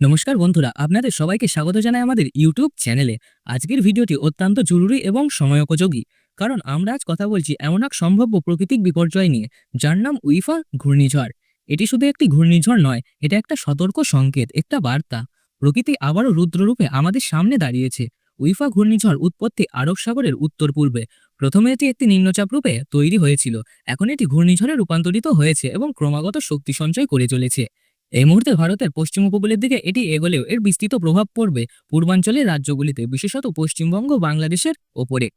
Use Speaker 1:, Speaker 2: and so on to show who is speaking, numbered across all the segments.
Speaker 1: নমস্কার বন্ধুরা, আপনাদের সবাইকে স্বাগত জানাই আমাদের ইউটিউব চ্যানেলে। আজকের ভিডিওটি অত্যন্ত জরুরি এবং সময়োপযোগী, কারণ আমরা আজ কথা বলছি এমন এক সম্ভাব্য প্রাকৃতিক বিপর্যয় নিয়ে, যার নাম উইফা ঘূর্ণিঝড়। এটি শুধু একটি ঘূর্ণিঝড় নয়, এটা একটা সতর্ক সংকেত, একটা বার্তা। প্রকৃতি আবারও রুদ্ররূপে আমাদের সামনে দাঁড়িয়েছে। উইফা ঘূর্ণিঝড় উৎপত্তি আরব সাগরের উত্তর পূর্বে প্রথমে এটি একটি নিম্নচাপ রূপে তৈরি হয়েছিল। এখন এটি ঘূর্ণিঝড়ে রূপান্তরিত হয়েছে এবং ক্রমাগত শক্তি সঞ্চয় করে চলেছে। এই মুহূর্তে ভারতের পশ্চিম উপকূলের দিকে এটি এগোলেও এর বিস্তৃত প্রভাব পড়বে পূর্বাঞ্চলের রাজ্যগুলিতে, বিশেষত পশ্চিমবঙ্গ, বাংলাদেশের ওপরে।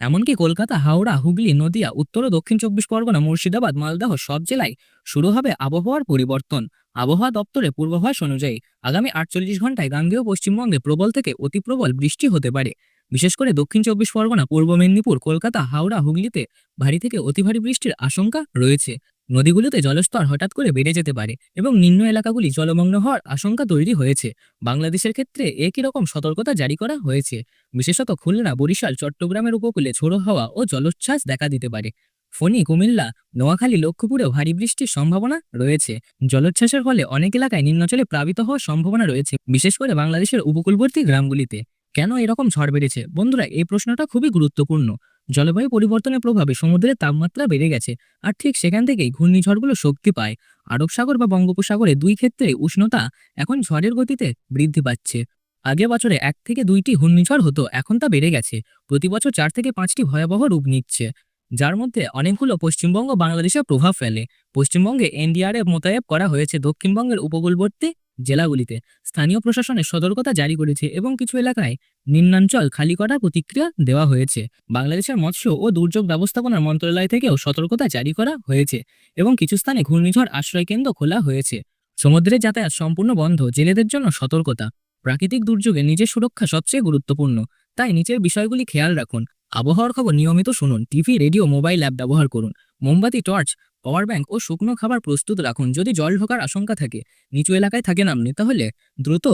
Speaker 1: এমনকি কলকাতা, হাওড়া, হুগলি, নদিয়া, উত্তর ও দক্ষিণ চব্বিশ পরগনা, মুর্শিদাবাদ, মালদহ সব জেলায় শুরু হবে আবহাওয়ার পরিবর্তন। আবহাওয়া দপ্তরের পূর্বাভাস অনুযায়ী আগামী আটচল্লিশ ঘন্টায় গাঙ্গেয় পশ্চিমবঙ্গে প্রবল থেকে অতি প্রবল বৃষ্টি হতে পারে। বিশেষ করে দক্ষিণ চব্বিশ পরগনা, পূর্ব মেদিনীপুর, কলকাতা, হাওড়া, হুগলিতে ভারী থেকে অতি ভারী বৃষ্টির আশঙ্কা রয়েছে। নদীগুলোতে জলস্তর হঠাৎ করে বেড়ে যেতে পারে এবং নিম্ন এলাকাগুলি জলমগ্ন হওয়ার আশঙ্কা তৈরি হয়েছে। বাংলাদেশের ক্ষেত্রে একই রকম সতর্কতা জারি করা হয়েছে। বিশেষত খুলনা, বরিশাল, চট্টগ্রামের উপকূলে ঝোড়ো হাওয়া ও জলোচ্ছ্বাস দেখা দিতে পারে। ফণি, কুমিল্লা, নোয়াখালী, লক্ষ্মীপুরেও ভারী বৃষ্টির সম্ভাবনা রয়েছে। জলোচ্ছ্বাসের ফলে অনেক এলাকায় নিম্নচলে প্লাবিত হওয়ার সম্ভাবনা রয়েছে, বিশেষ করে বাংলাদেশের উপকূলবর্তী গ্রামগুলিতে। কেন এরকম ঝড় বেড়েছে? বন্ধুরা, এই প্রশ্নটা খুবই গুরুত্বপূর্ণ। জলবায়ু পরিবর্তনের প্রভাবে সমুদ্রের তাপমাত্রা বেড়ে গেছে, আর ঠিক সেখান থেকেই ঘূর্ণিঝড়গুলো শক্তি পায়। আরব সাগর বা বঙ্গোপসাগরে দুই ক্ষেত্রে উষ্ণতা এখন ঝড়ের গতিতে বৃদ্ধি পাচ্ছে। আগে বছরে এক থেকে দুইটি ঘূর্ণিঝড় হতো, এখন তা বেড়ে গেছে। প্রতি বছর চার থেকে পাঁচটি ভয়াবহ রূপ নিচ্ছে, যার মধ্যে অনেকগুলো পশ্চিমবঙ্গ বাংলাদেশে প্রভাব ফেলে। পশ্চিমবঙ্গে এনডিআরএফ মোতায়েব করা হয়েছে দক্ষিণবঙ্গের উপকূলবর্তী জেলাগুলিতে। স্থানীয় প্রশাসনের সতর্কতা জারি করেছে এবং কিছু এলাকায় নিম্নাঞ্চল খালি করার প্রতিক্রিয়া দেওয়া হয়েছে। বাংলাদেশের মৎস্য ও দুর্যোগ ব্যবস্থাপনা মন্ত্রণালয় থেকেও সতর্কতা জারি করা হয়েছে এবং কিছু স্থানে ঘূর্ণিঝড় আশ্রয় কেন্দ্র খোলা হয়েছে। সমুদ্রে যাতায়াত সম্পূর্ণ বন্ধ, জেলেদের জন্য সতর্কতা। প্রাকৃতিক দুর্যোগে নিজের সুরক্ষা সবচেয়ে গুরুত্বপূর্ণ, তাই নিচের বিষয়গুলি খেয়াল রাখুন। আবহাওয়ার খবর নিয়মিত শুনুন, টিভি, রেডিও, মোবাইল অ্যাপ ব্যবহার করুন। মোমবাতি, টর্চ, পাওয়ার ব্যাংক ও শুকনো খাবার প্রস্তুত রাখুন। যদি জল ঢোকার আশঙ্কা থাকে, নিচু এলাকায় থাকেন আপনি, তাহলে দ্রুত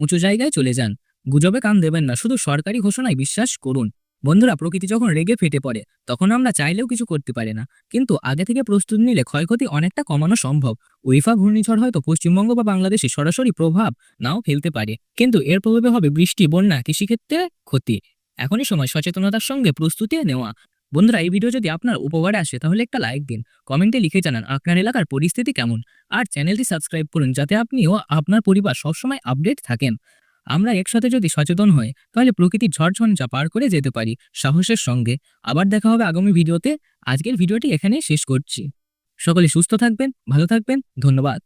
Speaker 1: উঁচু জায়গায় চলে যান। গুজবে কান দেবেন না, শুধু সরকারি ঘোষণায় বিশ্বাস করুন। বন্ধুরা, প্রকৃতি যখন রেগে ফেটে পড়ে, তখন আমরা চাইলেও কিছু করতে পারি না। কিন্তু আগে থেকে প্রস্তুত নিলে ক্ষয়ক্ষতি অনেকটা কমানো সম্ভব। উইফা ঘূর্ণিঝড় হয়তো পশ্চিমবঙ্গ বা বাংলাদেশে সরাসরি প্রভাব নাও ফেলতে পারে। কিন্তু এর প্রভাবে হবে বৃষ্টি, বন্যা, কৃষিক্ষেত্রে ক্ষতি। এখনই সময় সচেতনতার সঙ্গে প্রস্তুতি নেওয়া। বন্ধুরা, এই ভিডিও যদি আপনার উপকারে আসে, তাহলে একটা লাইক দিন। কমেন্টে লিখে জানান আপনার এলাকার পরিস্থিতি কেমন। আর চ্যানেলটি সাবস্ক্রাইব করুন, যাতে আপনিও আপনার পরিবার সবসময় আপডেট থাকেন। আমরা একসাথে যদি সচেতন হই, তাহলে প্রকৃতির ঝড়ঝঞ্ঝা পার করে যেতে পারি সাহসের সঙ্গে। আবার দেখা হবে আগামী ভিডিওতে আজকের ভিডিওটি এখানেই শেষ করছি। সকলে সুস্থ থাকবেন, ভালো থাকবেন, ধন্যবাদ।